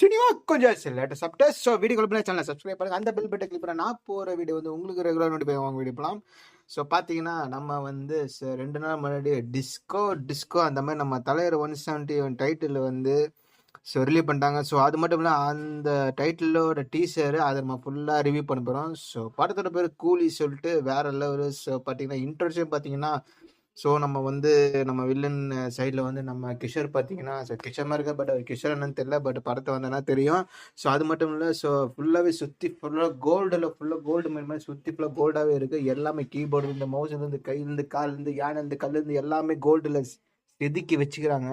Cinema கொஞ்சம் latest சாப்பிட்டு so video கிளப்பின சேனல் சப்ஸ்கிரைப் பண்ணுங்க. அந்த பெல் பட்டை கிளிக் பண்ண நான் போகிற வீடியோ வந்து உங்களுக்கு ரெகுலர் நோட்டிஃபை வாங்க வீடியோ போகலாம் ஸோ பார்த்தீங்கன்னா நம்ம வந்து ச- ரெண்டு நாள் முன்னாடி டிஸ்கோ டிஸ்கோ அந்த மாதிரி நம்ம தலைவர் ஒன் செவன்ட்டி ஒன் டைட்டில் வந்து ஸோ ரிலீவ் பண்ணிட்டாங்க. ஸோ அது மட்டும் இல்லை அந்த டைட்டிலோட டீசர் அதை நம்ம ஃபுல்லாக ரிவ்யூ பண்ண போகிறோம் ஸோ படத்தோட பேர் கூலி சொல்லிட்டு வேற லெவல் ஸோ பார்த்தீங்கன்னா இன்ட்ரோடக்ஷன் பார்த்தீங்கன்னா ஸோ நம்ம வந்து நம்ம வில்லன் சைடில் வந்து நம்ம கிஷோர் பார்த்தீங்கன்னா ஸோ கிஷோர் மாதிரி இருக்க? பட் கிஷோர் என்னன்னு தெரியல. பட் படத்தை வந்தனா தெரியும். ஸோ அது மட்டும் இல்லை ஸோ ஃபுல்லாகவே சுற்றி ஃபுல்லாக கோல்டில் ஃபுல்லாக கோல்டு மாதிரி மாதிரி சுற்றி ஃபுல்லாக கோல்டாகவே இருக்குது எல்லாமே கீபோர்டு இந்த மவுஸ்லேருந்து கையிலேருந்து கால்லேருந்து யானைலேருந்து கல்லேருந்து எல்லாமே கோல்டில் செதுக்கி வச்சுக்கிறாங்க.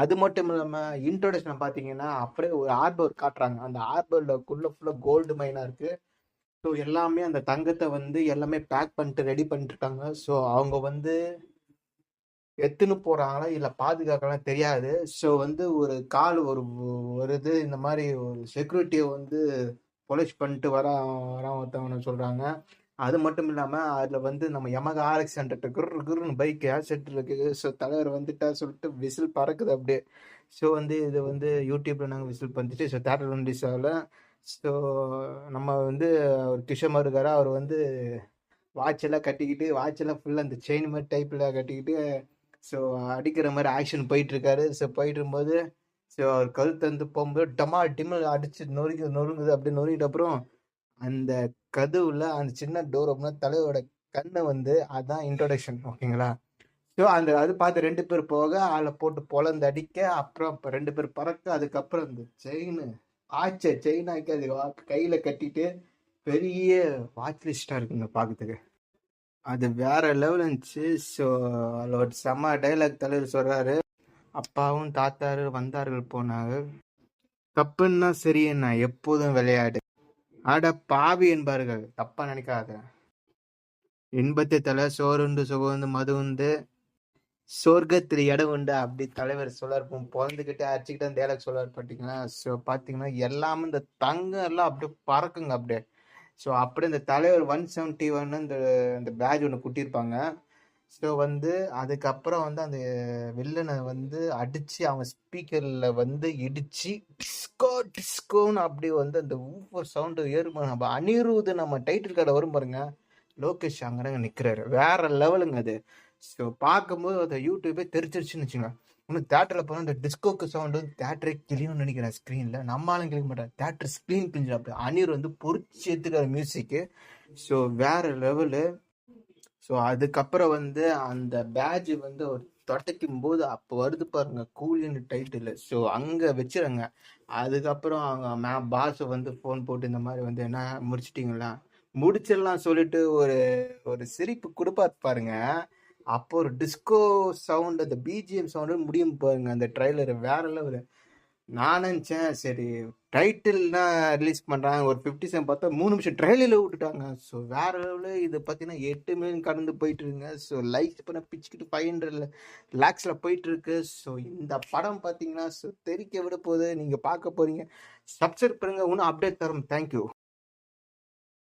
அது மட்டும் இல்லாமல் இன்ட்ரோடக்ஷன் பார்த்தீங்கன்னா அப்படியே ஒரு ஆர்பர் காட்டுறாங்க. அந்த ஆர்பர்லக்குள்ளே ஃபுல்லாக கோல்டு மைனாக இருக்குது ஸோ எல்லாமே அந்த தங்கத்தை வந்து எல்லாமே பேக் பண்ணிட்டு ரெடி பண்ணிட்டுருக்காங்க. ஸோ அவங்க வந்து எத்துன்னு போகிறாங்களா இல்லை பாதுகாக்கலாம் தெரியாது. ஸோ வந்து ஒரு கால் ஒரு ஒரு இது இந்த மாதிரி ஒரு செக்யூரிட்டியை வந்து பொலிஷ் பண்ணிட்டு வர வர ஒருத்தவங்க சொல்கிறாங்க அது மட்டும் இல்லாமல் அதில் வந்து நம்ம யமக ஆர்எக்ஸ் ஹண்ட்ரட் குரு குருன்னு பைக் ஆக்சிடென்ட் இருக்குது. ஸோ தலைவர் வந்துட்டா சொல்லிட்டு விசில் பறக்குது அப்படியே. ஸோ வந்து இது வந்து யூடியூப்பில் நாங்கள் விசில் பண்ணிட்டு ஸோ தேட்டர் ரிலீஸ் ஆகல ஸோ நம்ம வந்து ஒரு கிஷோர் இருக்காரு அவர் வந்து வாட்செல்லாம் கட்டிக்கிட்டு வாட்ச் எல்லாம் ஃபுல்லாக அந்த செயின் மாதிரி டைப்பில் கட்டிக்கிட்டு ஸோ அடிக்கிற மாதிரி ஆக்ஷன் போயிட்டுருக்காரு. ஸோ போயிட்டு இருக்கும்போது ஸோ அவர் கழுத்து வந்து போகும்போது டமா டிமல் அடிச்சு நொறுங்கி நொறுங்குது அப்படியே நொறுங்கிட்ட அப்புறம் அந்த கதவுல அந்த சின்ன டோர் அப்படின்னா தலையோட கண்ணை வந்து அதான் இன்ட்ரோடக்ஷன் ஓகேங்களா? ஸோ அந்த அது பார்த்து ரெண்டு பேர் போக அதில் போட்டு பொழந்து அடிக்க அப்புறம் இப்போ ரெண்டு பேர் பறக்க அதுக்கப்புறம் இந்த செயின் ஆச்ச செயினாக்கி அது வா- கையில கட்டிட்டு பெரிய வாட்ச் லிஸ்டா இருக்குங்க பார்க்கறதுக்கு அது வேற லெவல் இருந்துச்சு. ஸோ அதில் ஒரு செம்ம டைலாக் தலைவர் சொல்றாரு. அப்பாவும் தாத்தாரு வந்தார்கள் போனாங்க. தப்புன்னா சரி நான் எப்போதும் விளையாடு. ஆட பாவி என்பார்கள். தப்பா நினைக்காத. இன்பத்தை தலை சோறுண்டு சுகந்து மது உண்டு சொர்க்கத்தில் இடம் உண்டு அப்படி தலைவர் சொல்லார் பிறந்துக்கிட்டே அடிச்சுக்கிட்டே அந்த டைலாக் சொல்லார் பார்த்தீங்களா ஸோ பார்த்தீங்கன்னா எல்லாமே இந்த தங்கம் எல்லாம் அப்படியே பறக்குங்க அப்படியே. ஸோ அப்படியே இந்த தலைவர் ஒன் செவன்ட்டி ஒன் இந்த இந்த பேஜ் ஒன்று குட்டியிருப்பாங்க ஸோ வந்து அதுக்கப்புறம் வந்து அந்த வில்லனை வந்து அடித்து அவன் ஸ்பீக்கரில் வந்து இடித்து டிஸ்கோ டிஸ்கோன்னு அப்படி வந்து அந்த ஊப்பர் சவுண்டு ஏறுமா நம்ம அனிருது நம்ம டைட்டில் கார்டை வரும் பாருங்க. லோகேஷ் அங்கே நிற்கிறாரு வேற லெவலுங்க அது. ஸோ பார்க்கும்போது அந்த யூடியூபே தெரிச்சிருச்சுன்னு வச்சுங்க இன்னும் தேட்டரில் போனால் அந்த டிஸ்கோக்கு சவுண்டு வந்து தேட்டரே கிளியும்னு நினைக்கிறேன் ஸ்க்ரீனில் நம்மளாலும் கிளிக்க மாட்டேன். தேட்டர் ஸ்க்ரீன் கிழிஞ்சு அப்படி அனிர் வந்து பொறிச்சு எடுத்துக்கிற மியூசிக்கு ஸோ வேற லெவலு ஸோ அதுக்கப்புறம் வந்து அந்த பேட்ஜ் வந்து ஒரு தொடைக்கும் போது அப்போ வருது பாருங்க கூலின்னு டைட்டில் ஸோ அங்கே வச்சுருங்க. அதுக்கப்புறம் அவங்க மே பாஸ் வந்து ஃபோன் போட்டு இந்த மாதிரி வந்து என்ன முடிச்சிட்டிங்களா? முடிச்சிடலாம் சொல்லிட்டு ஒரு ஒரு சிரிப்பு கொடுப்பாரு பாருங்க. அப்போ ஒரு டிஸ்கோ சவுண்ட் அந்த பிஜிஎம் சவுண்டு முடியும் பாருங்க அந்த ட்ரைலர் வேற லெவலு நான் நினச்சேன் சரி டைட்டில்னா ரிலீஸ் பண்ணுறாங்க ஒரு ஃபிஃப்டி செவன் பார்த்தா மூணு நிமிஷம் ட்ரெயிலில் விட்டுட்டாங்க. ஸோ வேற லெவலில் இது பார்த்தீங்கன்னா எட்டு மில்லியன் கடந்து போயிட்டுருங்க. ஸோ லைக்ஸ் பண்ண பிச்சுக்கிட்டு ஃபைவ் ஹண்ட்ரட் லேக்ஸில் போயிட்டுருக்கு. ஸோ இந்த படம் பார்த்தீங்கன்னா ஸோ தெரிக்க விட போகுது. நீங்கள் பார்க்க போகிறீங்க சப்ஸ்கிரைப் பண்ணுங்கள் இன்னும் அப்டேட் தரோம் தேங்க்யூ